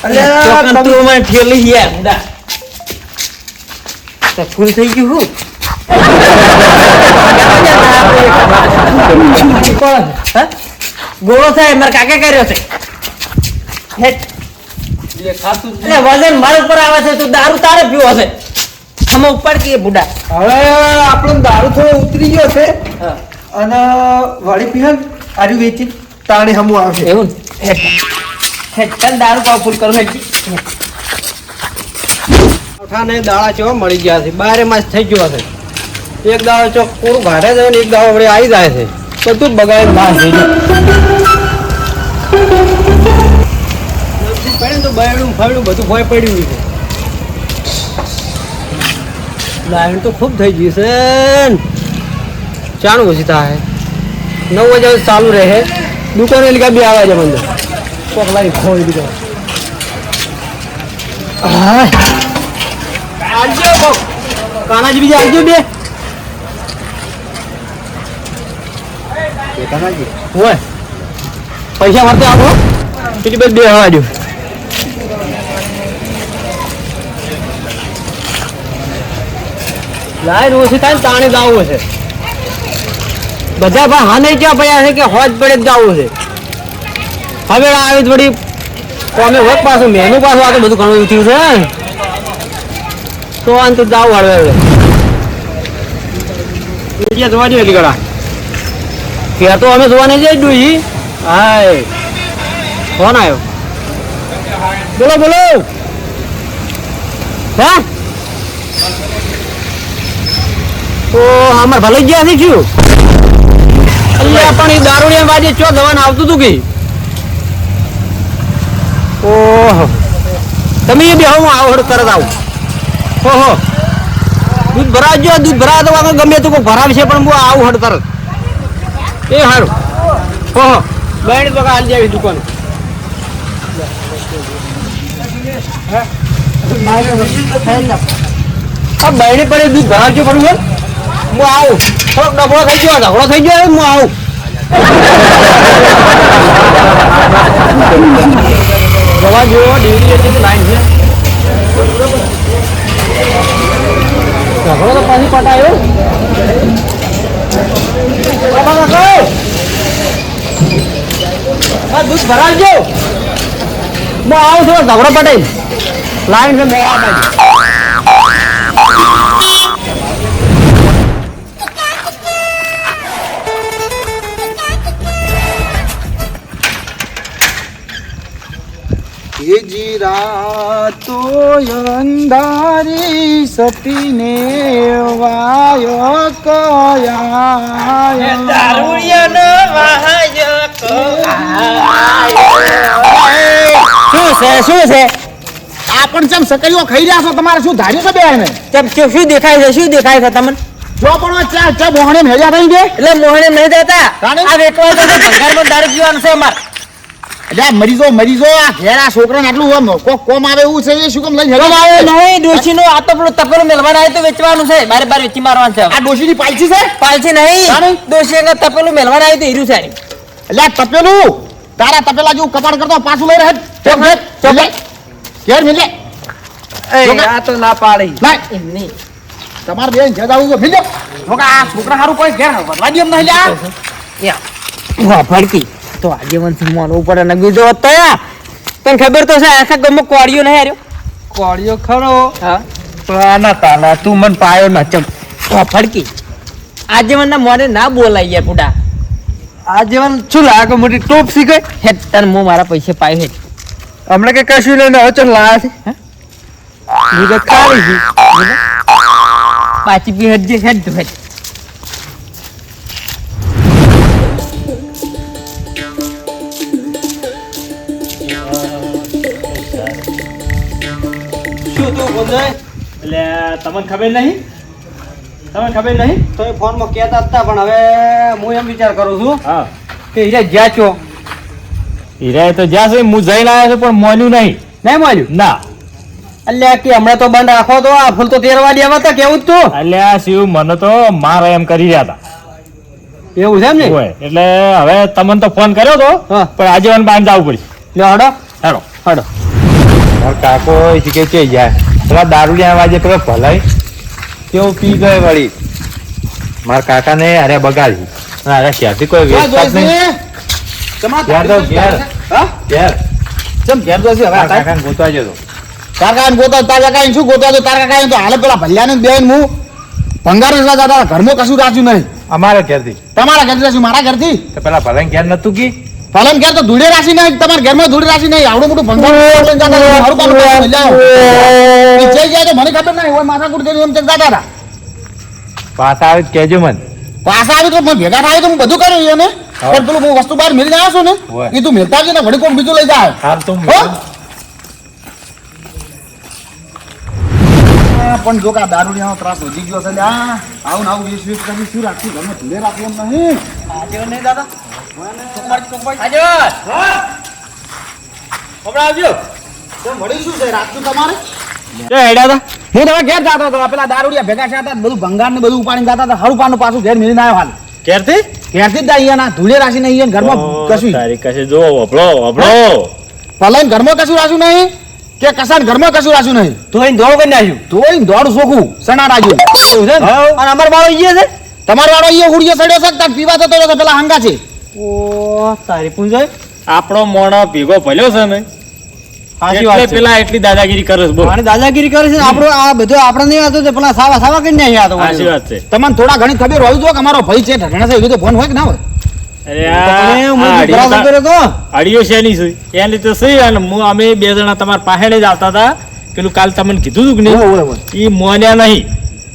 અલ્યા, ચોકન તમે- તું ઠેલી યાર બુડા તો ફૂલ થઈ ગયું હું ગોળો થાય મારા કાકે કર્યો છે વજન મારા ઉપર આવે છે તું દારૂ તારે પીવો છે આમાં ઉપર કે બુડા હવે આપણો દારૂ થોડો ઉતરી ગયો છે હા અને વાળી પીહન આજુ વેચી તાણે હમું આવશે એવું ને? હેટ. હેટ. ચાલ દારૂ પાવ ફૂલ કરો હેટ. અઠાને દાળા ચો મળી ગયા છે બારે માસ થઈ ગયો છે એક દાડો ચો કોરું ઘાટે જાય ને એક દાડો વળી આવી જાય છે બધું બગાડીને નાશ થઈ ગયું ફાડ્યું બધું ભોય પડ્યું છે લાઈન તો ખૂબ થઈ ગઈ છે ચાણું ઓછી થાય નવ વાગ્યા ચાલુ રહે દુકાને લીધા બી આવે છે બંધ કોક લારી ખોઈ દીધો આવજો કોક કાનાજી બીજા આવજો બે હોય પૈસા વર્તે આપો કેટલી બધી બે હવા દો લાઈન ઓછી થાય ને તાણે ગાવું છે બધા ભાઈ હાને ક્યાં પડ્યા છે કે હોજ પડે જ ગાવું છે હવે આવી થોડી કોમે હોત પાછું મેનું પાછું આ તો બધું ઘણું થયું છે તો અંત જાવ હળવે હળવે જોવા જોઈએ ગળા. ત્યાં તો અમે જોવા નહીં જઈ ડુઈ હાય. ફોન આવ્યો બોલો બોલો. હે? તો અમારે ભલે ગયા છે શું? પણ એ દારૂડિયા બાજુ ચો જવાનું આવતું હતું કે? ઓહો. તમે એ બે હું આવો કરત આવું. ઓહો. દૂધ ભરાવજો, દૂધ ભરાવ તો વાંધો ગમે તો કોઈ ભરાવશે પણ હું આવું હડ કરત એ સારું ઓહો. બેન તો હાલ જાવી દુકાન. આ બહેણી પડે દૂધ ભરાવજો ખરું છે હું આવું. થોડોક ડબો થઈ ગયો, ઝઘડો થઈ ગયો, હું આવું. જવા જેવો એટલી લાઈન છે. ઝઘડો તો પાણી પટાયો. દૂધ ભરાવજો. હું આવું છું ઝઘડો પટાઈ લાઈન છે મેળા રાતો અંધારી સતીને વાયો કયા શું છે શું છે? આ પણ ચમ સકરીઓ ખાઈ રહ્યા છો? તમારે શું ધાર્યું છે બેન? કેમ શું શું દેખાય છે શું દેખાય છે તમને? જો પણ ચા ચા મોહણે ભેજા થઈ ગયે એટલે મોહણે નહીં દેતા? આ વેકવા તો ભંગારમાં દારૂ પીવાનું છે અમાર. અલ્યા મરીજો મરીજો આ ઘેરા છોકરાને આટલું આમ કોક કોમ આવે એવું છે એ શું કેમ લઈને હેરાન આવે નહીં ડોશીનું આ તો પેલો તપેલું મેલવાના આવે તો વેચવાનું છે. બારે બાર વેચી મારવાનું છે. આ ડોશીની પાલસી છે? પાલસી નહીં? ડોશી આગળ તપેલું મેલવાના આવે તો હીરું છે. અલ્યા તપેલું તારા તપેલા જેવું કપાળ કરતો પાછું લઈ રહે ચોક ચોક ઘેર મિલે. આ તો ના પાડી. લાય એમ નહીં તમારે બેન ઘેર આવું મિલે આ છોકરા હારું કોઈ ઘેર વધવા દે એમ નહીં લ્યા. યા ભડકી તો આજે વંશ માનવું પડે. ને બીજો હતો તને ખબર તો છે આખા ગામમાં કોળિયો નહીં હાર્યો? કોળિયો ખરો હા. આના તાલા તું મને પાયો ના ચમ. ફડકી. ભડકી આજે મને મોને ના બોલાય યાર બુડા. આજે મન શું લાગે મોટી ટોપ સી ગઈ હે તને હું મારા પૈસે પાયો હે. હમણાં કે કશું લઈને હવે ચલ લાયા છે? હે? કાઢી પાછી પી હજી જે હેડ હેડ. તમને ખબર નહીં? તમને ખબર નહીં? તો એ ફોનમાં કહેતા હતા પણ હવે હું એમ વિચાર કરું છું હા. કે હીરા જ્યાં છો. હીરા તો જ્યાં છે હું જઈને આવ્યો છું પણ મોન્યું નહીં. નહીં મળ્યું? ના. અલ્યા કે હમણાં તો બંધ રાખો તો આ ફૂલ તો તેરવા દેવા હતા કેવું જ તું? અલ્યા શિવ મને તો મારા એમ કરી રહ્યા હતા. એવું છે એમ ને? હોય એટલે હવે તમને તો ફોન કર્યો તો હા. પણ આજે મને બાંધ જવું પડશે. લ્યો હડો. હડો. મારો કાકો શીખે છે જાય. પેલા લેવા વાજે કરો ભલાઈ. કેવું પી ગયો વળી? મારા કાકાને અરે બગાડી. અરે ક્યાંથી કોઈ વેચતા જ નહીં. ઘેર તો ઘેર. હા? ઘેર. ચમ ઘેર જોઈશે હવે કાકાને ગોતવા જતો તાર કાકાને ગોતો તાર શું ગોતો તો? તાર કાકાને તો હાલે પેલા ભલ્યાને બેન હું ભંગાર વેચવા જતા. ઘરમાં કશું રાખ્યું નહીં. અમારા ઘેરથી. તમારા ઘરથી રાખ્યું? મારા ઘરથી? તો પેલા ભલે ઘેર નતું કી? ફલન ઘેર તો ધૂળે રાશી નહીં તમારા ઘેરમાં ધૂળે રાશી નહીં. આવડું મોટું. મારું. એ જઈ જાય તો મને ખબર નહીં હોય માથાકૂટ કરી એમ ચેક જતા હતા પાછા આવે તો કહેજો મને. પાછા આવી તો મને ભેગા થાય તો હું બધું કર્યું એને. પણ પેલું હું વસ્તુ બહાર મેળવી આવ્યો છું ને એ તું મેળતા આવજે ને વળી કોણ બીજું લઈ જાય. હાલ તો પણ જો કા દારૂડિયાનો ત્રાસ વધી ગયો છે આવું આવું વીસ વીસ કરી શું રાખશું તમે ધૂળે રાખવું નહીં. આજે નહીં શું છે? રાખશું તમારે. હેડ્યા હું તમે ઘેર જતો હતો. આ પેલા દારૂડિયા ભેગા થયા હતા બધું ભંગાર ને બધું ઉપાડીને જતા હતા. હરુપાનું પાછું ઘેર મેળીને આવ્યો હાલ. ક્યારથી ઘેરથી જ અહીંયા ના. ધૂળે રાખીને અહીંયા ઘરમાં કશું. રાખ્યું નહીં કે કસાન ઘરમાં કશું રાખ્યું નહીં. તો અહીં દોડ કરી નાખ્યું. તોય દોડ સોખું. સણા રાજ્યું છે ને? હા. અને અમારો બાળો ઈ છે? તમારો વાળો હુડિયો સડ્યો છે પીવા જતો રહ્યો તો પેલા હંગા છે. ઓ તારી પૂંજાય આપણો મોણો ભેગો ભલ્યો છે ને? વાત છે. પેલા એટલી દાદાગીરી કરે છે દાદાગીરી કરે છે આપણો આ બધું આપણે નહીં આવતો પેલા સાવા સાવા કરી નાખ્યા આ સાચી વાત છે. તમને થોડા ઘણી ખબર હોવી જોઈએ કે અમારો ભાઈ છે ઢગણા છે તો ફોન હોય કે ના હોય? અડિયો શેની છે? એની તો સહી અને હું અમે બે જણા તમારા પાસે જ આવતા હતા. પેલું કાલ તમને કીધું હતું કે નહીં? મોન્યા નહીં.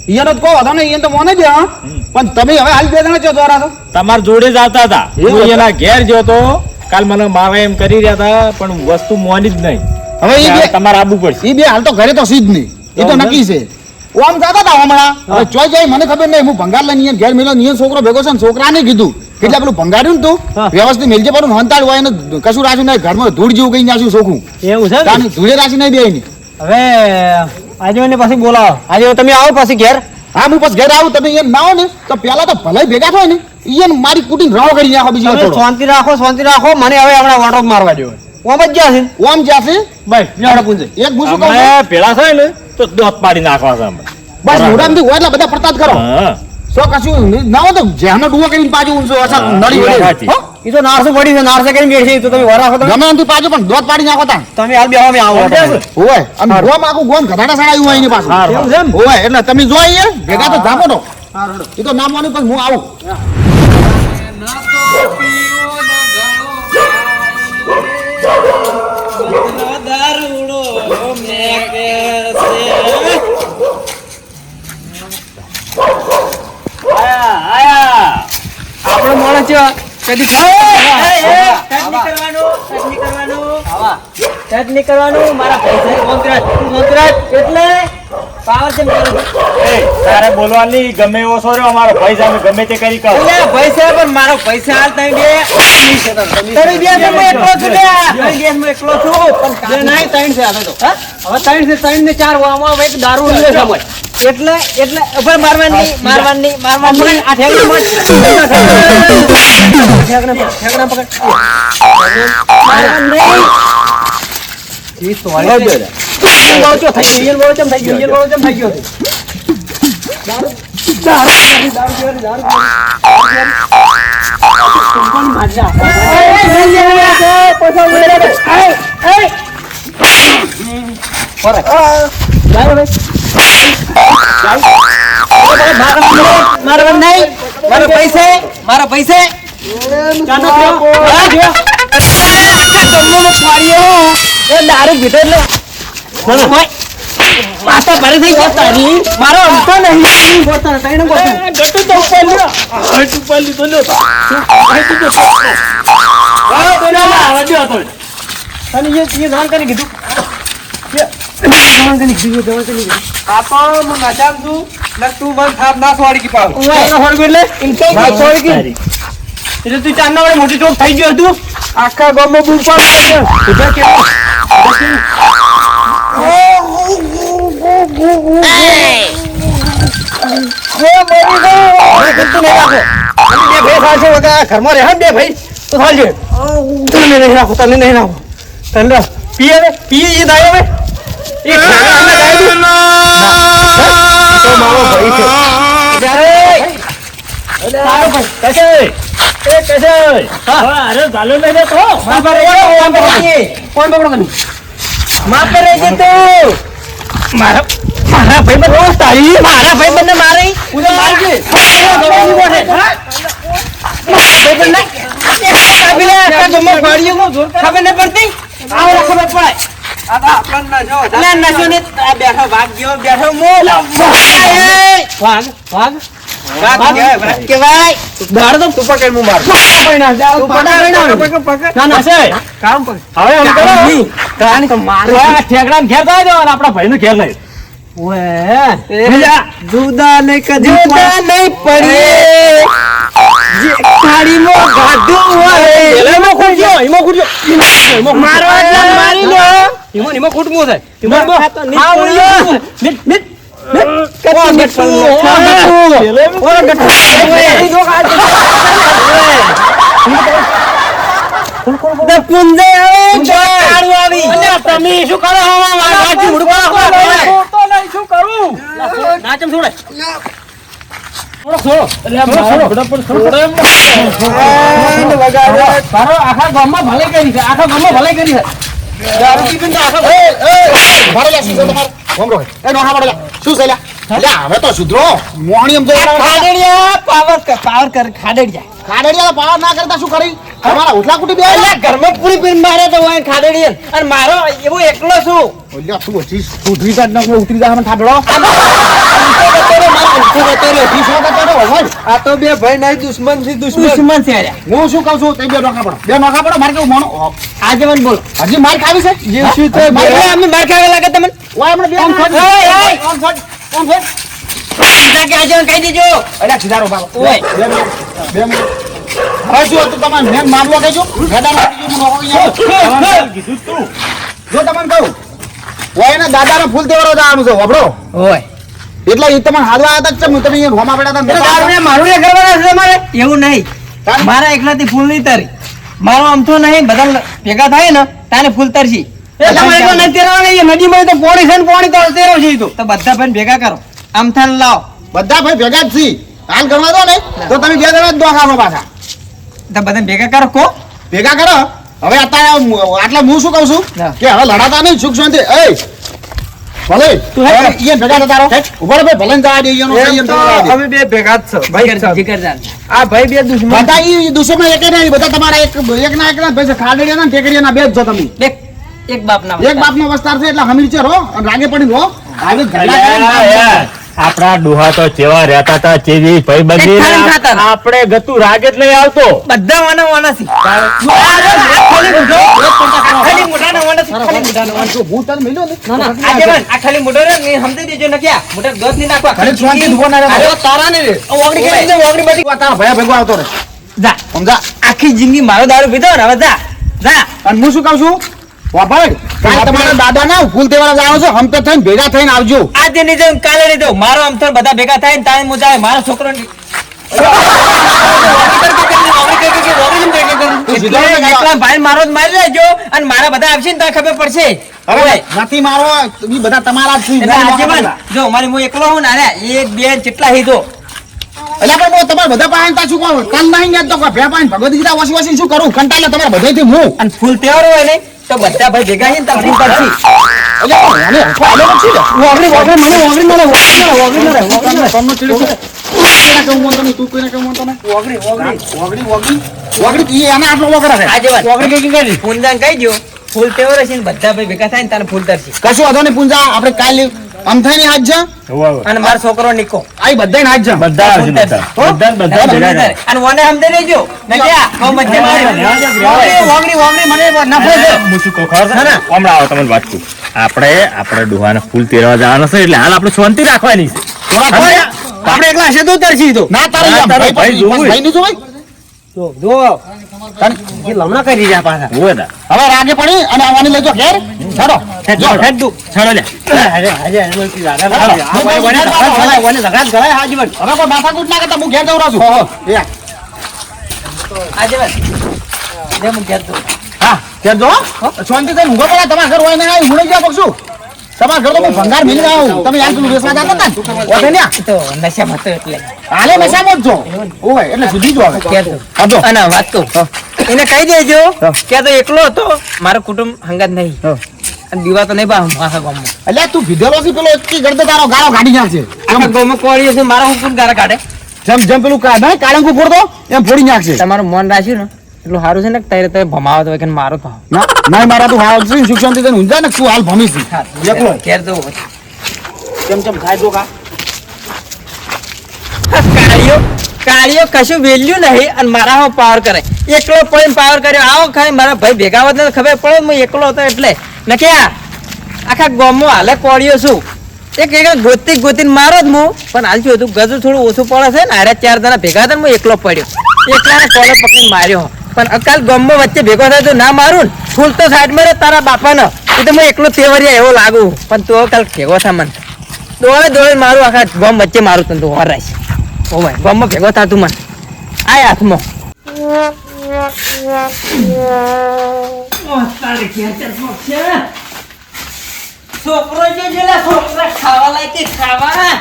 ઈયનો તો કહો હતો ને તો મોને જ હા. પણ તમે હવે હાલ બે જણા ચો દ્વારા છો તમારા જોડે જ આવતા હતા. હું એના ઘેર ગયો તો કાલ મને મારવા એમ કરી રહ્યા હતા પણ વસ્તુ મોની જ નહીં. હવે ઈ બે તમારે આવવું પડશે. ઈ બે હાલ તો ઘરે તો સીધ નહીં. એ તો નક્કી છે. ઓ આમ હતા હમણાં હવે ચોય જાય મને ખબર નહીં હું ભંગાર લઈને ઘેર મેલો ઈયન છોકરો ભેગો છે ને છોકરાને કીધું. એટલે પેલું ભંગાર્યું ને તું? વ્યવસ્થિત મેલજે પડું હંતાળ હોય ને કશું રાખ્યું નહીં ઘરમાં ધૂળ જેવું કઈ નાખ્યું એવું છે ધૂળે રાશી નહીં બે હવે આજે એને પાછી બોલાવો. આજે તમે આવો પાછી ઘેર. હા હું પછી ઘેર આવું તમે એમ ના ને તો પેલા તો ભલે ભેગા થાય ને ઈયન મારી કુટી રાવ કરી નાખો બીજી. શાંતિ રાખો શાંતિ રાખો મને હવે હમણાં વાટોક મારવા દો ઓમ જ છે. ઓમ જ્યાંથી ભાઈ લેવડો પૂંજે એક શું કહું પેલા થાય ને તો દોત પાડી નાખવા છે બસ મોઢામાંથી હોય એટલે બધા પડતા જ કરો. હા. સો કશું ના હોય તો જેનો ડુવો કરીને પાછું ઊંચો અસર નડી વાત વળે. સાચી. હો? એ તો નારસો પડી છે નારસે કરીને બેસી? તો તમે વરાખો તમે. ગમે એનાથી પાછું પણ દોત પાડી નાખો તા તમે હાલ આવો છે? અને ગોમ આખું ગોમ ગધાડા સડાયું હોય એની પાછું? હોય. એટલે તમે જો અહીંયા ભેગા તો ધાપો તો. એ તો નામ પણ હું આવું. છે. કદી એ, તારે બોલવાની ગમે એવો છો રહ્યો અમારો ભાઈ સામે ગમે તે કરી કહો. પૈસા પણ મારો પૈસા હાલ તમે બે. તમે બે એકલો છું. તમે બે હું એકલો છું. પણ? હવે ત્રણ છે ત્રણ ને ચાર આમાં એક દારૂ અમે. એટલે એટલે ઉપર મારવાની મારવાની મારવાની આ ઠેકડી મત ઠેકડા પકડ ઠેકડા પકડ. મારવાની ઈ તો વાળી છે. બહુ ચો થઈ ગયો ચમ થઈ ગયો ઈયન બહુ ચમ થઈ ગયો દારૂ દારૂ દારૂ દારૂ દારૂ કંપની મારી જા મારા નહીં મારો પૈસે મારો પૈસે. દારૂ પીધો એટલે. પાછા ભરે થઈ ગયા તારી મારો નહીં. ગટુ તો ઉપર લ્યો. ગટુ ઉપર લીધો લ્યો. ગટુ તો હા તો ના આવા તો તને એ એ જાણ કરી કીધું. જાણ કરી કીધું જાણ કરી કીધું. હું નાચામ છું. તું મન થાપ ના સોડી કી પાવ ઓય સોડી એટલે ઇન કઈ ના સોડી કી એટલે તું ચાંદના વડે મોટી ચોક થઈ ગયો તું આખા ગામમાં બૂમ પાડ ઊભા કેવો ઘરમાં રહે દે ભાઈ તો થાલજે તને નહીં રાખો તને નહીં રાખો તને પીએ પીએ દાય હવે એ. ના. તો મારો ભાઈ છે. તારો ભાઈ, તું. મારા ભાઈ તારી મારા મારી. મારા? મારા. ખબર નહીં પડતી? આવો ખબર પડે. ના, ભાઈ. ને ઘેર આપણા લઈ. જુદા નહીં કદી જુદા નહીં પડીએ. થાળીમાં ગાધું હોય. એમાં ખૂટજો, એમાં ખૂટજો. મારો એટલે મારી લો. એમાં- એમાં થાય. એમાં એમાં- મિટ મિટ કાળું આવી. તમે શું કરો આમાં? મારા હાથથી મુડકો નાખો. ના ચમ છોડે આખા ગામમાં ભલાઈ કરી છે. આખા ગામમાં ભલાઈ કરી છે. પાવર ના કરતા શું કરી? તમારા ઉઠલા કુટી બે એટલે ઘરમાં પૂરી પીન મારે તો હોય ખાડેડિયા અને મારો એવો એકલો છું. ઓલ્યા, તું હજી સુધરી જા જ ઉતરી જા મને હોય. આ તો બે ભાઈ નહીં દુશ્મનથી દુશ્મન. છે હું શું કહું છું? તે બે નોખા પડો. બે નોખા પડો મારે કેવું આજે મને બોલો. હજી માર ખાવી છે? જે શું તો અમે માર ખાવા લાગે તમને? ઓય બે ફટ. ફટ. ફટ. કે કહી દેજો. અલ્યા, ખીજારો બાબા. ઓય. બે મિનિટ, બે મિનિટ. શું હતું તમારે મેન મામલો કહેજો. મેદાનમાં બીજું નોખો અહીંયા. કીધું તું જો તમને કહું ઓય ને દાદાનો ફૂલ તહેવારો જવાનું છે વાપરો. હોય એટલે એ તમારે હાલવા હતા છે, તમે અહીંયા હોમા પડ્યા હતા મારું એ કરવાના છે તમારે? એવું નહીં? મારા એકલાથી ફૂલ નહીં તરી. મારો અમથો નહીં બધા ભેગા થાય ને તાને ફૂલ તરશી. એ તમારે તો નથી તેરવાના નદીમાં તો પોણી છે ને પોણી તો તેરો છે તો. તો બધા ભાઈ ભેગા કરો. આમ અમથાને લાવો. બધા ભાઈ ભેગા જ છીએ હાલ કરવા દો ને. તો તમે બે દરવાજ જ દોખાનો પાછા. તો બધા ભેગા કરો કો. ભેગા કરો? હવે અત્યારે આટલા હું શું કહું છું? કે હવે લડાતા નહીં સુખ શાંતિ. એ ભલે. તું. હવે ભેગા નતા રહો. ઊભો રે ભાઈ ભલે જવા દે ઈયોનો જવા અમે બે ભેગા જ છો ભાઈ જીગર- જીગરજાન. આ ભાઈ બે દુશ્મન. બધા ઈ દુશ્મન એક નહીં બધા તમારા એક એક ના એક ના ભાઈ ખાડડિયા ના ટેકડિયા ના બે જ છો તમે. એક એક બાપના એક બાપ નો વસ્તાર છે એટલે હમીર છે રો અને રાગે પડી રો આવી ઝઘડા આપણા ડોહા તો ચેવા રહેતા હતા ચેવી ખાતા હતા. આપણે ગતું રાગ જ નહીં આવતો બધા વાના વાના છે ખાલી મોઢાના વાના છે, ખાલી મોઢાના વાના. હું તને મળ્યો ને ના, ના, આ ખાલી મોઢો રે, ને સમજી દેજો ને ક્યાં? મોઢા દોત નહીં નાખવા. ઘડીક શાંતિથી ઊભો ના અરે, તારા ને રે. કરી દે, ઓગળી બધી. તારા ભયા ભેગો આવતો રહે જા. સમજા આખી જિંદગી મારો દારૂ પીધો ને હવે જા જા અને હું શું કહું છું કાલ તમારા દાદા ના ફૂલ તહેવાર છો. હમ તો થઈને ભેગા થઈને આવજો. આજે નહીં જાઉં, કાલે નહીં જાઉં. મારો બધા ભેગા થાય ને તારે હું જાય મારો છોકરો ભાઈ મારો મારી લેજો. અને મારા બધા આવશે ને તો ખબર પડશે. હવે નથી મારો ઈ બધા તમારા જ મારી હું એકલો હું ને એક બે કેટલા હીધો એટલે પણ હું તમારે બધા પાસે તા શું કહું? કાલ નહીં યાદ તો ભે પાસે ભગવત ગીતા વાસી વાસી શું કરું? કંટાળે તમારે બધાયથી હું અને ફૂલ તહેવાર હોય ને તો બધા ભાઈ ભેગા છે ને તો ફૂલ પડશે બધા ભાઈ ભેગા થાય ને તને ફૂલ તરશે કશું વાંધો નહીં પૂંજા આપણે કાલે અમથાની હાથ જા અને મારો છોકરો નિકો આઈ બધાય હાથ જા બધા બધા. બધા બધા ભેગા. અને વને સમજે લેજો નજ્યા કો મજા મારે વાંગડી વાંગડી મને નફો છે. હું શું કહું ખબર છે? ને. હમણાં આવો તમને વાત કહું. આપણે આપણે ડોહાને ફૂલ તેરવા જવાના છે એટલે હાલ આપણે શાંતિ રાખવાની છે. આપણે એકલા હશે તો તરસી તો ના તારે ભાઈ જોવું. ભાઈ નહીં જોવાય? જો તારે- લમણા કરી રહ્યા પાછા? હવે રાગે પડી અને આવવાની લેજો ઘેર. ચાલો જો. હેડ તું છોડો લે. હવે કોઈ માથાકૂટ ના કરતા હું ઘેર જવડાવું છું. એ, હું કહેતો હા ઘેર જો શાંતિ થઈને ઊંઘો પડે તમારા ઘર હોય ને ઊંઘી ગયા પક્ષું. તમારા ઘર તો હું ભંગાર મેલી આવું. તમે યાર પેલું વેચવા જતા હતા ઓઢે ને? તો નશા મત એટલે. હાલે નશા મત જો. ઓય એટલે સુધી જો આવે કહેતો. હા જો. અને વાત તો એને કહી દેજો કે તો એકલો હતો. મારો કુટુંબ હંગાત નહીં. દીવા તો નહીં બા મારા ગામમાં. એટલે તું વિધેલો છે પેલો એકી ગરદે તારો ગાળો કાઢી નાખશે આખા ગામમાં કોળીઓ છે મારા હું કોણ ગારા કાઢે. જમ જમ પેલું કા નહીં કાળંકુ ફોડતો એમ ફોડી નાખશે તમારું મન રાખ્યું ને? એટલું સારું છે ને તારે તારે ભમાવત હોય કે મારો ભાવ ના મારા તું હાલ છે શિક્ષણથી ઊંઝા ને તું હાલ ભમી છે એકલો. ઘેર તો કેમ કેમ ખાય તો કા. કાળીઓ કાળીઓ કશું વેલ્યુ નહીં અને મારા હો પાવર કરે. એકલો પડીને પાવર કર્યો. આવો ખાલી મારા ભાઈ ભેગા હોત ને ખબર પડે હું એકલો હતો એટલે. ને ક્યાં આખા ગામમાં હાલે કોળિયો છું એક એક ગોતી ગોતી મારો જ હું પણ હાલ શું હતું ગજુ થોડું ઓછું પડે છે ને આરે ચાર જણા ભેગા હતા ને હું એકલો પડ્યો. એકલાને કોલે પકડીને માર્યો. પણ અકાલ ગમો વચ્ચે ભેગો થાય તો ના મારું ને. ફૂલ તો સાઈડમાં તારા બાપાનો. એ તો હું એકલો તેવરિયા એવો લાગુ. પણ તું કાલ ભેગો થા મને. દોડે દોડે મારું આખા ગમ વચ્ચે મારું તને તું હરાઈશ ઓ ભાઈ, ગામમાં ભેગો થતું મને. આ હાથમાં. છોકરો છે જેલા છોકરા ખાવા લાયક ખાવા.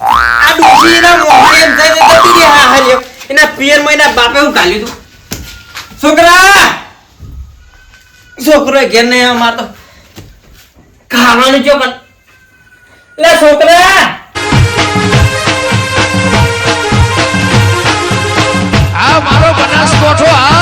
આ મોઢે એમ થઈ ગઈ હા હરિયો એના પિયરમાં બાપે હું કાલ્યું તું? છોકરા! છોકરો ઘેર નહીં અમાર તો ખાવાનું જો પણ લે છોકરા! આ મારો બનાસ કોઠો, આ